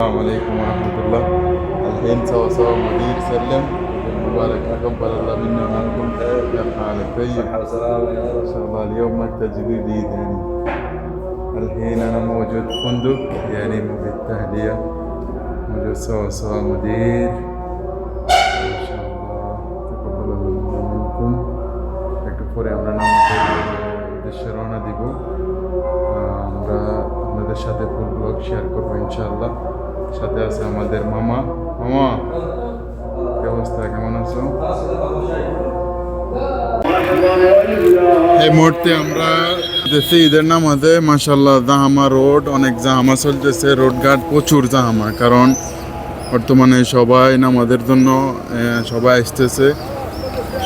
السلام عليكم ورحمة الله الحين سوا سوا مدير سلم مبارك أقبل الله منا ومنكم يا حالك طيب وسلامة يا ما شاء الله اليوم مكتب جديد يعني الحين أنا موجود في فندق يعني في التهدية موجود سوا سوا مدير ما شاء الله تقبل الله منا ومنكم একটু পরে আমরা নামাজের উদ্দেশ্যে রওনা দিব আহ, আমরা আপনাদের সাথে ফুল ব্লগ শেয়ার করবো ইনশাআল্লাহ সাথে আছে আমাদের মামা। মামা, কি অবস্থা? কেমন আছো? এই মুহূর্তে আমরা দেখছি ঈদের নামাজে মাসাল্লাহ জাহামা রোড, অনেক জাহামা চলতেছে। রোড ঘাট প্রচুর জাহামা, কারণ বর্তমানে সবাই নামাজের জন্য সবাই আসতেছে।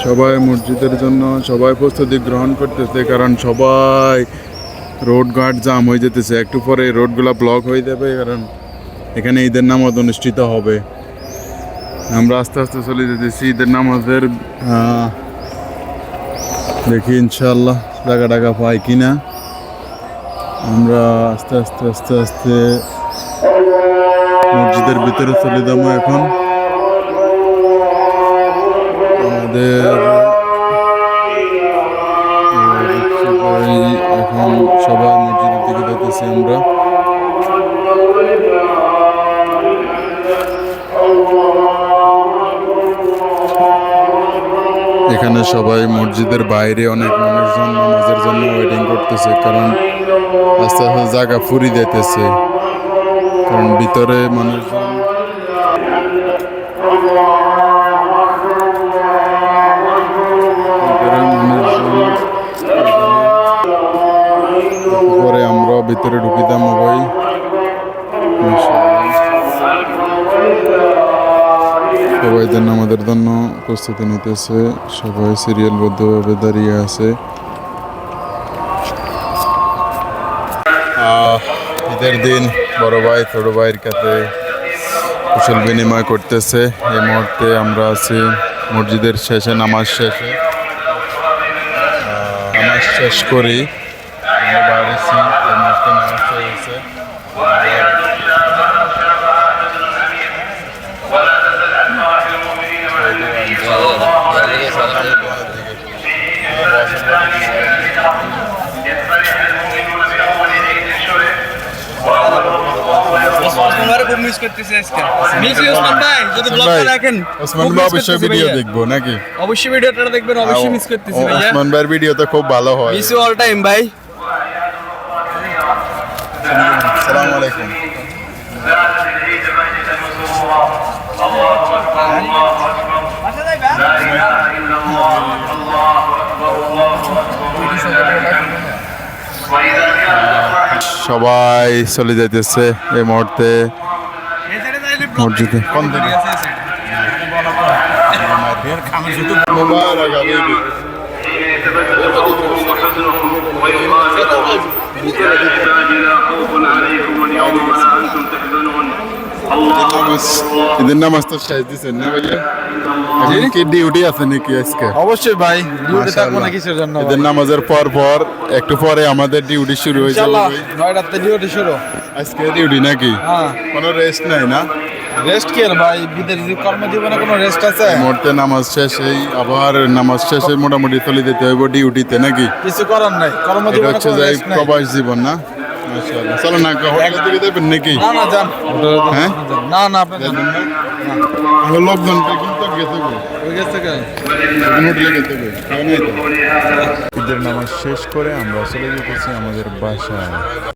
সবাই মসজিদের জন্য, সবাই প্রস্তুতি গ্রহণ করতেছে, কারণ সবাই রোড ঘাট জাম হয়ে যেতেছে। একটু পরে রোডগুলো ব্লক হয়ে যাবে, কারণ এখানে ঈদের নামাজ অনুষ্ঠিত হবে। আমরা আস্তে আস্তে চলে যেতেছি ঈদের নামাজের দেখি ইনশাল্লাহ টাকা টাকা পাই কিনা। আমরা আস্তে আস্তে আস্তে আস্তে মসজিদের ভিতরে চলে যাব এখন। আমাদের এখন সবাই মসজিদের দিকে যেতেছি আমরা। এখানে সবাই মসজিদের বাইরে অনেক মানুষজন নামাজের জন্য ওয়েটিং করতেছে, কারণ আস্তে আস্তে জায়গা ফুরি দিতেছে কারণ ভিতরে মানুষজন ভিতরে মানুষজন পরে আমরা ভিতরে ঢুকিতাম ভাই। সবাই আমাদের জন্য প্রস্তুতি নিতেছে। সবাই সিরিয়ালবদ্ধভাবে দাঁড়িয়ে আছে। ঈদের দিন বড় ভাই, ছোট ভাইয়ের কাছে কুশল বিনিময় করতেছে। এই মুহূর্তে আমরা আছি মসজিদের শেষে, নামাজ শেষে। নামাজ শেষ করি। আমরা মুহূর্তে নামাজ শেষ হয়েছে খুব মিস করতেছি আজকে মিস ওসমান ভাই যদি ব্লগটা ভাই, দেখেন ওসমান খুব ভাই miss অবশ্যই করতেছি ভিডিও ভাইয়া। দেখবো নাকি অবশ্যই ভিডিওটা দেখবেন অবশ্যই মিস করতেছি ও- ভাইয়া ওসমান ভাইয়ের ভিডিও তো খুব ভালো হয় মিস ইউ অল টাইম ভাই সালাম আলাইকুম সবাই চলে যাইতেছে এই মুহূর্তে। মসজিদে। নামাজ ঈদের নামাজ তো শেষ দিচ্ছেন না ভাইয়া এখন কি ডিউটি আছে নাকি আজকে? অবশ্যই ভাই ডিউটি থাকব না কিসের জন্য ঈদের নামাজের পর পর একটু পরে আমাদের ডিউটি শুরু হয়ে যাবে। নয়টাতে ডিউটি শুরু। আজকে ডিউটি নাকি? হ্যাঁ। কোনো রেস্ট নাই না? রেস্ট কি আর ভাই? বিদেশি কর্মজীবনে কোনো রেস্ট আছে? নামাজ শেষেই আবার নামাজ শেষে মোটামুটি চলে যেতে হইব ডিউটিতে নাকি? কিছু করার নাই। কর্মজীবনে হচ্ছে কোনো যে প্রবাস জীবন না। চলো না হোটেলের দিকে যাবেন নাকি? না না যান। হ্যাঁ? না না আপনি যান। আমার লোকজন কিন্তু গেছে হোটেলে গেছে ঈদের নামাজ শেষ করে আমরা চলে যেতেছি আমাদের বাসায়।